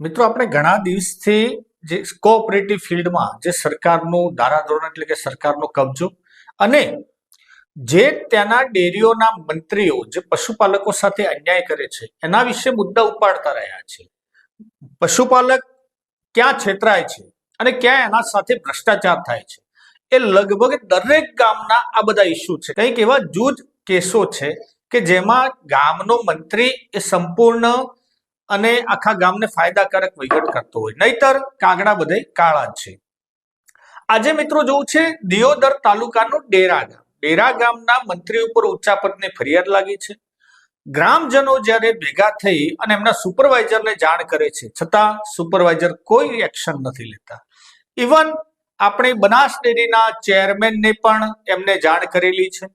મિત્રો, આપણે ઘણા દિવસથી જે કોઓપરેટિવ ફિલ્ડમાં જે સરકારનું ધારાધોરણ એટલે કે સરકારનો કબજો અને જે ત્યાંના ડેરીઓના મંત્રીઓ, જે પશુપાલકો સાથે અન્યાય કરે છે, એના વિશે મુદ્દા ઉપાડતા રહ્યા છે. પશુપાલક ક્યાં છેતરાય છે અને ક્યાં એના સાથે ભ્રષ્ટાચાર થાય છે? એ લગભગ દરેક ગામના આ બધા ઇસ્યુ છે. કંઈક એવા જૂજ કેસો છે કે જેમાં ગામનો મંત્રી એ સંપૂર્ણ અને આખા ગામને ફાયદાકારક વહીવટ કરતો હોય. નહીતર કાગડા બધે કાળા છે. આજે મિત્રો જોવું છે, દિયોદર તાલુકાનું ડેરા ગામ. ડેરા ગામના મંત્રી ઉપર ઉચ્ચાપતને ફરિયાદ લાગી છે. ગ્રામજનો જ્યારે ભેગા થઈ અને એમના સુપરવાઇઝરને જાણ કરે છે, છતાં સુપરવાઇઝર કોઈ એક્શન નથી લેતા. ઇવન આપણે બનાસ ડેરીના ચેરમેનને પણ એમને જાણ કરેલી છે.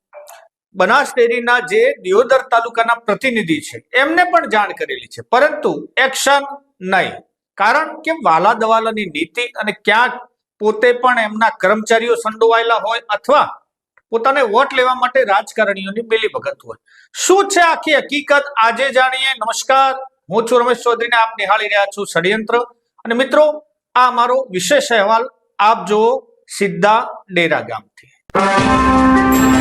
બનાસ ડેરીના જે દિયોદર તાલુકાના પ્રતિનિધિ છે, એમને પણ જાણ કરેલી છે. પરંતુ એક્શન નહીં. કારણ કે વાલા દવાલાની નીતિ અને ક્યાંક પોતે પણ એમના કર્મચારીઓ સંડોવાયેલા હોય અથવા પોતાને વોટ લેવા માટે રાજકારણીઓની મિલીભગત હોય. શું છે આખી હકીકત? આજે જાણીએ. નમસ્કાર. હું છું રમેશ ચૌધરીને આપ નિહાળી રહ્યા છું ષડયંત્ર. અને મિત્રો, આ અમારો વિશેષ અહેવાલ આપ જુઓ સીધા ડેરા ગામથી.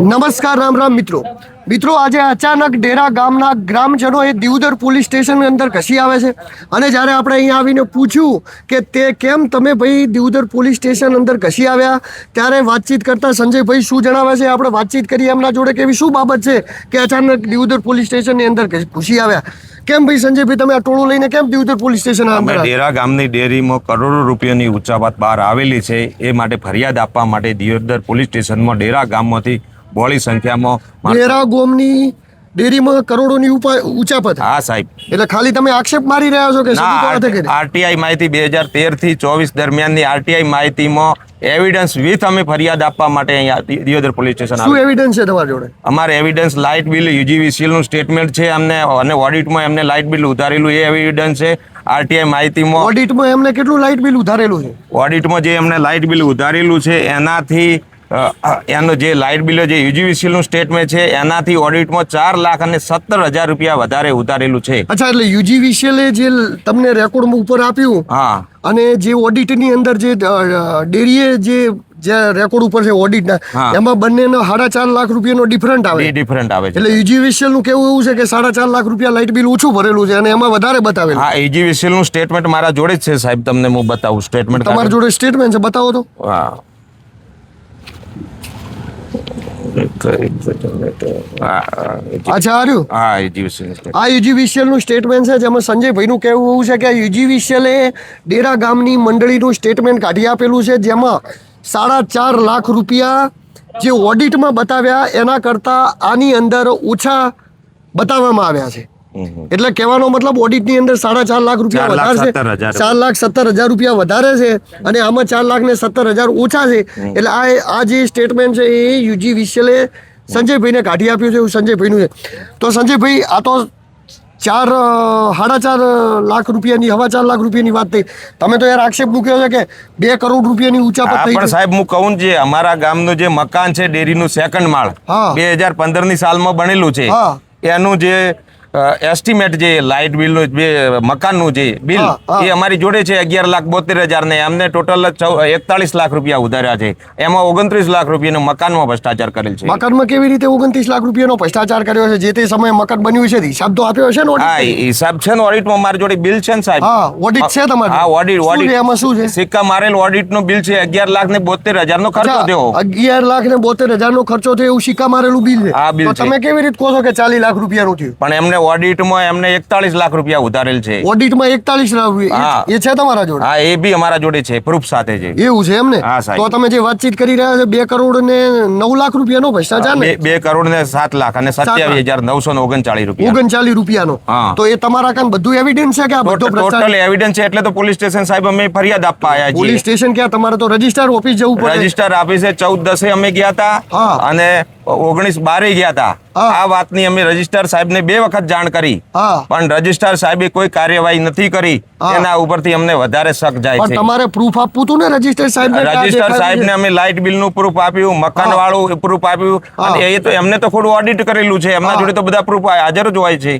નમસ્કાર રામ રામ મિત્રો. મિત્રો આજે અચાનક ડેરા ગામના ગ્રામજનો એ દિવદર પોલીસ સ્ટેશન અંદર ઘસી આવે છે અને જ્યારે આપણે અહીંયા આવીને પૂછ્યું કે તે કેમ તમે ભાઈ દિવદર પોલીસ સ્ટેશન અંદર ઘસી આવ્યા ત્યારે વાતચીત કરતા સંજયભાઈ શું જણાવે છે? આપણે વાતચીત કરીએ એમના જોડે કે એવી શું બાબત છે કે અચાનક દિવદર પોલીસ સ્ટેશનની અંદર ઘૂસી આવ્યા? કેમ ભાઈ સંજયભાઈ તમે આ ટોળું લઈને કેમ દિવદર પોલીસ સ્ટેશન અમે ડેરા ગામની ડેરીમાં કરોડો રૂપિયાની ઉચ્ચાવાત બહાર આવેલી છે એ માટે ફરિયાદ આપવા માટે દિયોદર પોલીસ સ્ટેશનમાં ડેરા ગામમાંથી બહોળી સંખ્યામાં મેરા ગોમની ડેરીમાં કરોડોની ઉપા- ઉચાપત હા સાહેબ. એટલે ખાલી તમે આક્ષેપ મારી રહ્યા છો કે આરટીઆઈ માહિતી બે હજાર તેરથી ચોવીસ દરમિયાનની આરટીઆઈ માહિતીમાં એવિડન્સ વિથ અમે ફરિયાદ આપવા માટે અહીંયા દિયોદર પોલીસ સ્ટેશન શું એવિડન્સ છે તમારી જોડે? અમારે એવિડન્સ લાઇટ બિલ યુજીવીસીએલનું સ્ટેટમેન્ટ છે અમને અને ઓડિટમાં એમને લાઇટ બિલ ઉધારેલું એ એવિડન્સ છે. આરટીઆઈ માહિતીમાં ઓડિટમાં એમને કેટલું લાઇટ બિલ ઉધારેલું છે? ઓડિટમાં જે એમને લાઇટ બિલ ઉધારેલું છે એનાથી એનું જે લાઇટ બિલ જે યુજીવીસીએલનું સ્ટેટમેન્ટ છે એનાથી ઓડિટમાં ચાર લાખ અને સત્તર હજાર રૂપિયા વધારે ઉતારેલું છે. અચ્છા એટલે યુજીવીસીએલે જે તમને રેકોર્ડ ઉપર આપ્યું હા. અને જે ઓડિટની અંદર જે ડેરીએ જે જે રેકોર્ડ ઉપર છે ઓડિટના એમાં બંનેનો સાડા ચાર લાખ રૂપિયાનો ડિફરન્ટ આવે. ડિફરન્ટ આવે છે. એટલે યુજીવીસીએલનું કેવું એવું છે કે સાડા ચાર લાખ રૂપિયા લાઇટ બિલ ઓછું ભરેલું છે અને એમાં વધારે બતાવેલું? હા યુજીવીસીએલનું સ્ટેટમેન્ટ મારા જોડે જ છે સાહેબ તમને હું બતાવું. સ્ટેટમેન્ટ તમારા જોડે સ્ટેટમેન્ટ છે બતાવો તો. હા. અચ્છા આર્યું? હા યુજીવીસીએલ આ સ્ટેટમેન્ટ છે જેમાં સંજયભાઈનું કહેવું એવું છે કે યુજીવીસીએલે ડેરા ગામની મંડળીનું સ્ટેટમેન્ટ કાઢી આપેલું છે જેમાં સાડા ચાર લાખ રૂપિયા જે ઓડિટમાં બતાવ્યા એના કરતાં આની અંદર ઓછા બતાવવામાં આવ્યા છે. એટલે કહેવાનો મતલબ ઓડિટની અંદર સાડા ચાર લાખ રૂપિયા વધારે છે. ચાર લાખ સત્તર હજાર રૂપિયા વધારે છે અને આમાં ચાર લાખ ને સત્તર હજાર ઓછા છે. એટલે આ આ જે સ્ટેટમેન્ટ છે એ યુજી વિશેલે સંજયભાઈને કાઢી આપ્યું છે એવું સંજયભાઈનું છે. તો સંજયભાઈ આ તો ચાર સાડા ચાર લાખ રૂપિયાની હવા ચાર લાખ રૂપિયાની વાત થઈ. તમે તો યાર આક્ષેપ મૂક્યો છે કે બે કરોડ રૂપિયાની થઈ પણ સાહેબ હું કહું ને જે અમારા ગામનું જે મકાન છે ડેરીનું સેકન્ડ માળ બે હજાર પંદરની સાલમાં બનેલું છે. એનું જે એસ્ટિમેટ જે લાઇટ બિલનું જે મકાનનું જે બિલ. એ અમારી જોડે છે અગિયાર લાખ બોતેર હજાર ને એમને ટોટલ એકતાલીસ લાખ રૂપિયા ઉધાર્યા છે. એમાં ઓગણત્રીસ લાખ રૂપિયાનો મકાનમાં ભ્રષ્ટાચાર કરેલ છે. મકાનમાં કેવી રીતે ઓગણત્રીસ લાખ રૂપિયાનો ભ્રષ્ટાચાર કર્યો છે? જે તે સમયે મકાન બન્યું છે હિસાબ તો આપ્યો છે ને હા હિસાબ છે ને ઓડિટમાં મારી જોડે બિલ છે ને સાહેબ. હા ઓડિટ છે તમારે. હા ઓડિટ ઓડિટ એમાં શું છે? સિક્કા મારેલ ઓડિટનું બિલ છે અગિયાર લાખ ને બોતેર હજાર નો ખર્ચો થયો. અગિયાર લાખ ને બોતેર હજાર નો ખર્ચો થયો એવું સિક્કા મારેલું બિલ છે. હા, બિલ તમે કેવી રીતે કહો છો કે ચાલીસ લાખ રૂપિયાનું થયું? પણ એમને ઓડિટમાં એમને એકતાલીસ લાખ રૂપિયા ઉધારેલ છે. ઓડિટમાં એકતાલીસ લાખ રૂપિયા. એ- છે તમારા જોડે? હા એ બી અમારા જોડે છે પ્રૂફ સાથે છે. એવું છે એમને? હા, સાહેબ. તો તમે જે વાતચીત કરી રહ્યા છો બે કરોડ ને નવ લાખ રૂપિયાનો ભ્રષ્ટાચાર ને? બે કરોડ ને સાત લાખ અને સત્યાવીસ હજાર નવસો ને ઓગણચાલીસ રૂપિયા. ઓગણચાલીસ રૂપિયાનો. તો એ તમારા કામ બધું એવિડન્સ છે કે આ બધો ટોટલ એવિડન્સ છે એટલે તો પોલીસ સ્ટેશન સાહેબ અમે ફરિયાદ આપવા આવ્યા પોલીસ સ્ટેશન ક્યાં? તમારે તો રજિસ્ટર ઓફિસ જવું પડે. રજિસ્ટર ઓફિસે ચૌદ દસે અમે ગયા હતા અને ઓગણીસ બારે ગયા હતા આ વાતની અમે રજિસ્ટ્રાર સાહેબને બે વખત જાણ કરી. પણ રજિસ્ટર સાહેબે કોઈ કાર્યવાહી નથી કરી. એના ઉપરથી અમને વધારે શક જાય છે. તમારે પ્રૂફ આપવું હતું ને રજિસ્ટર સાહેબ રજિસ્ટ્રાર સાહેબને અમે લાઇટ બિલનું પ્રૂફ આપ્યું મકાન વાળું પ્રૂફ આપ્યું. અને એ તો એમને તો થોડું ઓડિટ કરેલું છે. એમના જોડે તો બધા પ્રૂફ હાજર જ હોય છે.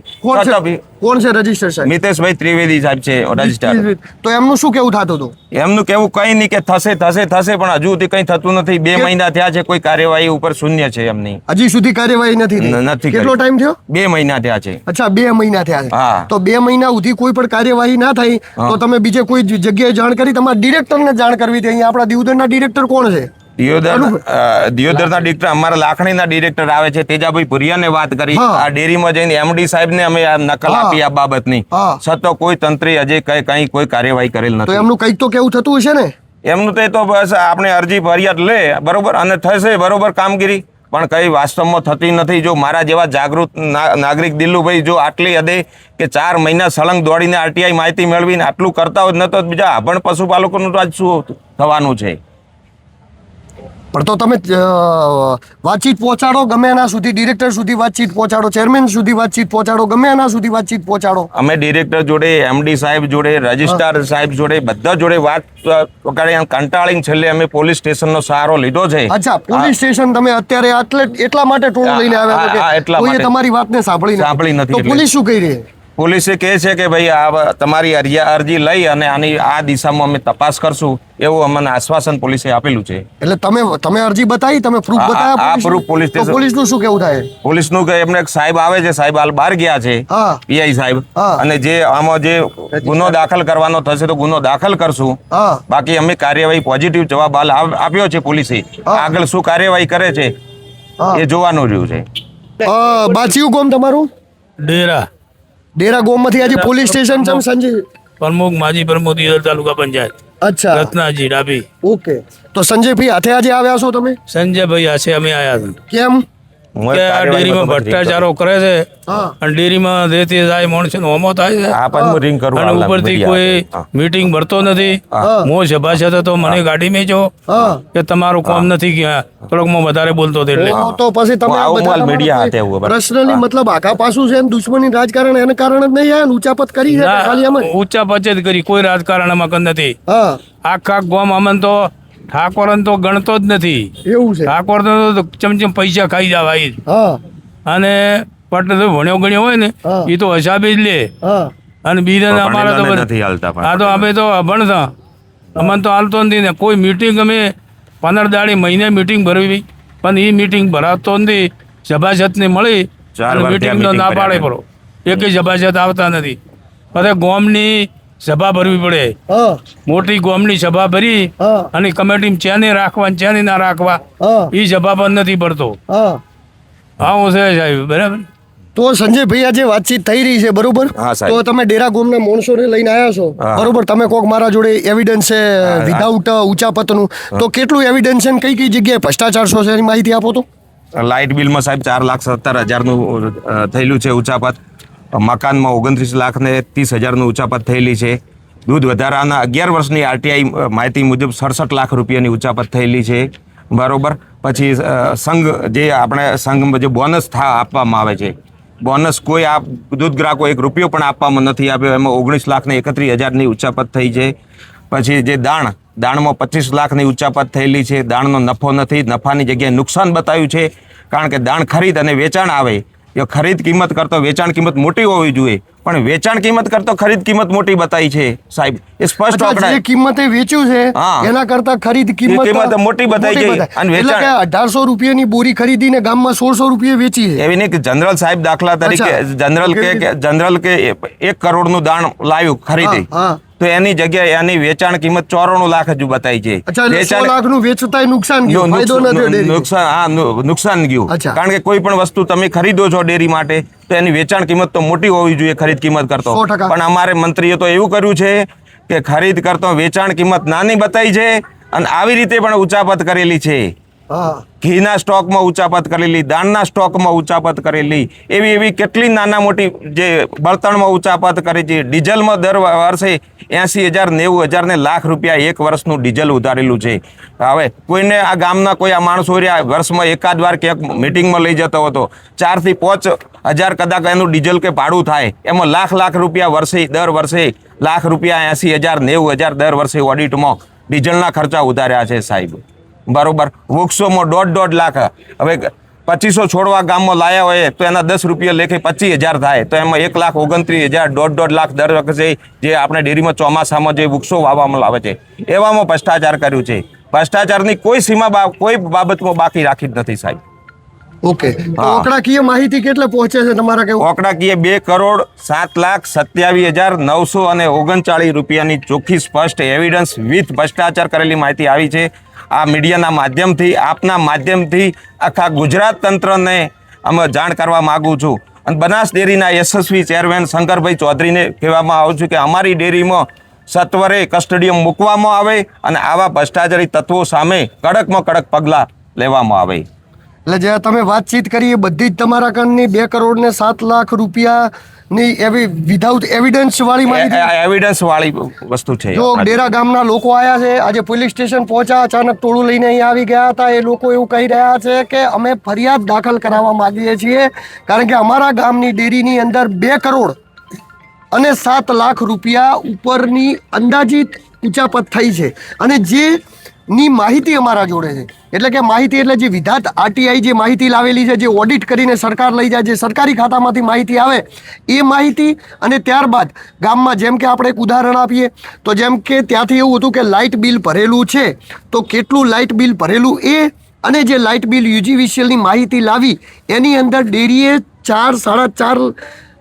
કોણ છે? રજિસ્ટર સાહેબ? મિતેશભાઈ ત્રિવેદી સાહેબ છે રજિસ્ટર તો એમનું શું કેવું થતું હતું? એમનું કેવું કઈ નહીં કે થશે થશે થશે પણ હજુ સુધી કઈ થતું નથી. બે મહિના થયા છે કોઈ કાર્યવાહી ઉપર શૂન્ય છે એમની હજી સુધી કાર્યવાહી નથી થઈ. કેટલો ટાઈમ થયો? બે મહિના થયા છે. અચ્છા બે મહિના થયા છે. હા. તો બે મહિના સુધી કોઈ પણ કાર્યવાહી ના થઈ તો તમે બીજે કોઈ જ જગ્યાએ જાણ કરી તમારા ડિરેક્ટરને જાણ કરવી હતી. અહીંયા આપણા દિવદરના ડિરેક્ટર કોણ છે? દિયોદર અ, દિયોદરના ડિરેક્ટર અમારા લાખણીના ડિરેક્ટર આવે છે તેજાભાઈ ભુરિયાને વાત કરી. હા. આ ડેરીમાં જઈને એમડી સાહેબને અમે આ નકલ હા. આપી આ બાબતની. હા. છતાં કોઈ તંત્રે હજી કઈ કઈ કોઈ કાર્યવાહી કરેલ તો નથી. એમનું કંઈક તો કેવું થતું હશે ને? એમનું તો એ તો બસ આપણે અરજી ફરિયાદ લે બરોબર? અને થશે બરોબર કામગીરી? પણ કંઈ વાસ્તવમાં થતી નથી. જો મારા જેવા જાગૃત નાગરિક દિલ્લુભાઈ જો આટલી હદે કે ચાર મહિના સળંગ દોડીને આરટીઆઈ માહિતી મેળવીને આટલું કરતા હોય ન તો બીજા અભણ પશુપાલકોનું તો આજ શું થવાનું છે? પણ તો તમે વાતચીત પહોંચાડો ગમે એના સુધી ડિરેક્ટર સુધી વાતચીત પહોંચાડો ચેરમેન સુધી વાતચીત પહોંચાડો ગમે એના સુધી વાતચીત પહોંચાડો. અમે ડિરેક્ટર જોડે એમડી સાહેબ જોડે રજિસ્ટ્રાર સાહેબ જોડે બધા જોડે વાત કંટાળીને છેલ્લે અમે પોલીસ સ્ટેશનનો સહારો લીધો છે. અચ્છા પોલીસ સ્ટેશન તમે અત્યારે આટલે એટલા માટે ટોળું લઈને આવ્યા કે એટલા કોઈએ તમારી વાતને સાંભળી સાંભળી નથી તો પોલીસ શું કહી રહી છે? પોલીસે કહે છે કે ભાઈ આ તમારી અરજી અરજી લઈ અને આની આ દિશામાં અમે તપાસ કરશું એવું અમને આશ્વાસન પોલીસે આપેલું છે. એટલે તમે તમે અરજી બતાવી તમે પ્રૂફ બતાવ્યા આ પ્રૂફ પોલીસ સ્ટેશન પોલીસનું શું કેવું થાય? પોલીસનું કે એમને એક સાહેબ આવે છે સાહેબ હાલ બહાર ગયા છે હા. પીઆઈ સાહેબ. અને જે આમાં જે ગુનો દાખલ કરવાનો થશે તો ગુનો દાખલ કરશું. હા. બાકી અમે કાર્યવાહી પોઝિટિવ જવાબ હાલ આપ્યો છે પોલીસે. હા. આગળ શું કાર્યવાહી કરે છે એ જોવાનું રહ્યું છે. બાચિયું ગોમ તમારું? ડેરા. ડેરા ગોમમાંથી આજે પોલીસ સ્ટેશન છે સંજય? પ્રમુખ માજી પ્રમુખ દિયોદર તાલુકા પંચાયત. અચ્છા. રત્નાજી ડાભી. ઓકે. તો સંજયભાઈ હાથે આજે આવ્યા છો તમે? સંજયભાઈ હાથે અમે આવ્યા હતા કેમ? કે આ ડેરીમાં ભ્રષ્ટાચારો કરે. છે અને ડેરીમાં દેતી જાય માણસો હોમો થાય છે. આ પાછું હું કરું અને ઉપરથી કોઈ મીટિંગ ભરતો નથી. મને ગાડી મેજો હા. કે તમારું કામ નથી ગયા થોડોક હું વધારે બોલતો હતો એટલે. તો- પછી તમે આ હાથે પર્સનલી મતલબ આખા પાસું છે ને દુશ્મની રાજકારણ એને કારણ જ નહીં ને કરી છે ખાલી એમ જ. કરી. કોઈ રાજકારણ કંઈ નથી. આખા ગોમ અમન તો ઠાકોરન તો ગણતો જ નથી. એવું છે. ઠાકોર તો ચમચમ પૈસા ખાઈ જવાય જ અને પટ તો ભણ્યો ગણ્યો હોય ને એ તો હસાબી જ લે. અને બીજા અમારા તો નથી હાલતા આ તો અમે તો ભણતા અમને તો હાલતો નથી ને. કોઈ મીટિંગ અમે પંદર દાડી મહિને મીટિંગ ભરવી. પણ એ મીટિંગ ભરાતો નથી. સભાસદને મળી વાર ત્યાં ના પાડે. પડો એકે સભાસદ આવતા નથી. પછી ગોમની સભા ભરવી પડે. મોટી ગોમની સભા ભરી અને કમિટી ચેને રાખવા ને ચેને ના રાખવા એ સભા પણ નથી ભરતો. હા. હું છે સાહેબ બરાબર? તો સંજયભાઈ આજે વાતચીત થઈ રહી છે બરોબર? હા, સાહેબ. તો તમે ડેરા ગોમના માણસોને લઈને આવ્યા છો? બરોબર તમે કોક મારા જોડે એવિડન્સ છે વિધાઉટ ઉચાપતનું. તો કેટલું એવિડન્સ છે કઈ કઈ જગ્યાએ? ભ્રષ્ટાચાર છો છે એની માહિતી આપો તો? લાઇટ બિલમાં સાહેબ ચાર લાખ સત્તર હજારનું થયેલું છે ઉચાપત. મકાનમાં ઓગણત્રીસ લાખને ત્રીસ હજારનું ઉચાપત થયેલી છે. દૂધ વધારાના અગિયાર વર્ષની આરટીઆઈ માહિતી મુજબ સડસઠ લાખ રૂપિયાની ઉચાપત થયેલી છે. બરાબર? પછી સંઘ જે આપણે સંઘમાં જે બોનસ થા, આપવામાં આવે છે. બોનસ કોઈ આ દૂધ ગ્રાહકો એક રૂપિયો પણ આપવામાં નથી આપ્યો. એમાં ઓગણીસ લાખને એકત્રીસ હજારની ઉચાપત થઈ છે. પછી જે દાણ, દાણમાં પચીસ લાખની ઉચાપત થયેલી છે. દાણનો નફો નથી. નફાની જગ્યાએ નુકસાન બતાવ્યું છે. કારણ કે દાણ ખરીદ અને વેચાણ આવે. એ ખરીદ કિંમત કરતો વેચાણ કિંમત મોટી હોવી જોઈએ પણ વેચાણ કિંમત કરતો ખરીદ કિંમત મોટી બતાવી છે સાહેબ એ સ્પષ્ટ આંકડા કિંમતે વેચ્યું છે. એના કરતા ખરીદ કિંમત કિંમત મોટી બતાવી છે. અને વેચાણ- કે અઢારસો રૂપિયાની બોરી ખરીદીને ગામમાં સોળસો રૂપિયા વેચી છે એવી નહીં કે જનરલ સાહેબ દાખલા તરીકે જનરલ કે કે જનરલ કે એક કરોડનું દાણ લાવ્યું ખરીદી. તો એની જગ્યાએ એની વેચાણ કિંમત ચોરાણું લાખ હજુ બતાવી છે. લાખનું વેચતાય નુકસાન ગયું. નુકસાન હા નુકસાન ગયું. કારણ કે કોઈ પણ વસ્તુ તમે ખરીદો છો ડેરી માટે તો એની વેચાણ કિંમત તો મોટી હોવી જોઈએ ખરીદ કિંમત કરતો. પણ અમારે મંત્રીએ તો એવું કર્યું છે કે ખરીદ કરતો વેચાણ કિંમત નાની બતાવી છે અને આવી રીતે પણ ઉચાપત કરેલી છે. ઘીના સ્ટોકમાં ઉચાપત કરેલી દાણના સ્ટોકમાં ઉચાપત કરેલી, એવી એવી કેટલી નાના મોટી જે બળતણમાં ઉચાપત કરી છે. ડીઝલમાં દર વર્ષે એંસી હજાર, નેવું હજાર ને લાખ રૂપિયા એક વર્ષનું ડીઝલ ઉતારેલું છે. હવે કોઈને આ ગામના કોઈ આ માણસો રહ્યા, વર્ષમાં એકાદ વાર ક્યાંક મિટિંગમાં લઈ જતો હતો, ચારથી પાંચ હજાર કદાચ એનું ડીઝલ કે ભાડું થાય, એમાં લાખ લાખ રૂપિયા વર્ષે, દર વર્ષે લાખ રૂપિયા એંસી હજાર, નેવું હજાર દર વર્ષે ઓડિટમાં ડીઝલના ખર્ચા ઉતાર્યા છે સાહેબ. બરોબર વૃક્ષોમાં દોઢ દોઢ લાખ. હવે પચીસો છોડવા ગામમાં લાયા હોય તો એના દસ રૂપિયા લેખે પચીસ હજાર થાય. તો એમાં એક લાખ ઓગણત્રીસ હજાર દોઢ દોઢ લાખ દર વખતે જે આપણે ડેરીમાં ચોમાસામાં જે વૃક્ષો વાવવામાં આવે છે એવામાં ભ્રષ્ટાચાર કર્યું છે. ભ્રષ્ટાચારની કોઈ સીમા કોઈ બાબતમાં બાકી રાખી જ નથી સાહેબ. ઓકે. ઓકડાકીય આંકડાકીય માહિતી કેટલે પહોંચે છે તમારા કેવું? ઓકડાકીય બે કરોડ સાત લાખ સત્યાવીસ હજાર નવસો અને ઓગણચાળીસ રૂપિયાની ચોખ્ખી સ્પષ્ટ એવિડન્સ વિથ ભ્રષ્ટાચાર કરેલી માહિતી આવી છે. આ મીડિયાના માધ્યમથી, આપના માધ્યમથી આખા ગુજરાત તંત્રને અમે જાણ કરવા માગું છું. અને બનાસ ડેરીના યશસ્વી ચેરમેન શંકરભાઈ ચૌધરીને કહેવામાં આવું છું કે અમારી ડેરીમાં સત્વરે કસ્ટડીયમ મૂકવામાં આવે અને આવા ભ્રષ્ટાચારી તત્વો સામે કડકમાં કડક પગલાં લેવામાં આવે. એટલે જે તમે વાતચીત કરી એ બધી જ તમારા કાનની બે કરોડ ને સાત લાખ રૂપિયાની એવી વિધાઉટ એવિડન્સ વાળી માહિતી? એવિડન્સ વાળી વસ્તુ છે જો ડેરા ગામના લોકો આયા છે આજે પોલીસ સ્ટેશન પહોંચ્યા અચાનક ટોળું લઈને અહીં આવી ગયા હતા. એ લોકો એવું કહી રહ્યા છે કે અમે ફરિયાદ દાખલ કરાવવા માંગીએ છીએ કારણ કે અમારા ગામની ડેરીની અંદર બે કરોડ અને સાત લાખ રૂપિયા ઉપરની અંદાજિત ઉચાપત થઈ છે. અને જે ની માહિતી અમારા જોડે છે. એટલે કે માહિતી એટલે જે વિધાત આરટીઆઈ જે માહિતી લાવેલી છે, જે ઓડિટ કરીને સરકાર લઈ જાય, જે સરકારી ખાતામાંથી માહિતી આવે, એ માહિતી અને ત્યારબાદ ગામમાં જેમ કે આપણે એક ઉદાહરણ આપીએ, તો જેમ કે ત્યાંથી એવું હતું કે લાઇટ બિલ ભરેલું છે, તો કેટલું લાઇટ બિલ ભરેલું એ અને જે લાઇટ બિલ યુજીવીસીએલની માહિતી લાવી, એની અંદર ડેરીએ ચાર, સાડા ચાર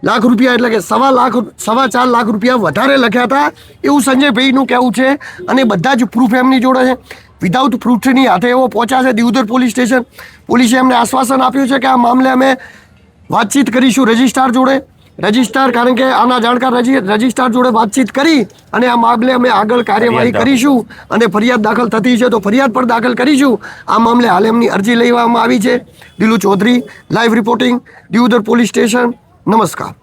લાખ રૂપિયા એટલે કે સવા લાખ સવા ચાર લાખ રૂપિયા વધારે લખ્યા હતા. એવું સંજયભાઈનું કહેવું છે અને બધા જ પ્રૂફ એમની જોડે છે. વિધાઉટ પ્રૂફની હાથે એવો પહોંચ્યા છે દિઉદર પોલીસ સ્ટેશન. પોલીસે એમને આશ્વાસન આપ્યું છે કે આ મામલે અમે વાતચીત કરીશું રજિસ્ટ્રાર જોડે. રજિસ્ટ્રાર કારણ કે આના જાણકાર રજી રજિસ્ટ્રાર જોડે વાતચીત કરી અને આ મામલે અમે આગળ કાર્યવાહી કરીશું અને ફરિયાદ દાખલ થતી છે તો ફરિયાદ પણ દાખલ કરીશું. આ મામલે હાલ એમની અરજી લેવામાં આવી છે. Dilu Chaudhary live reporting Deodar police station. નમસ્કાર.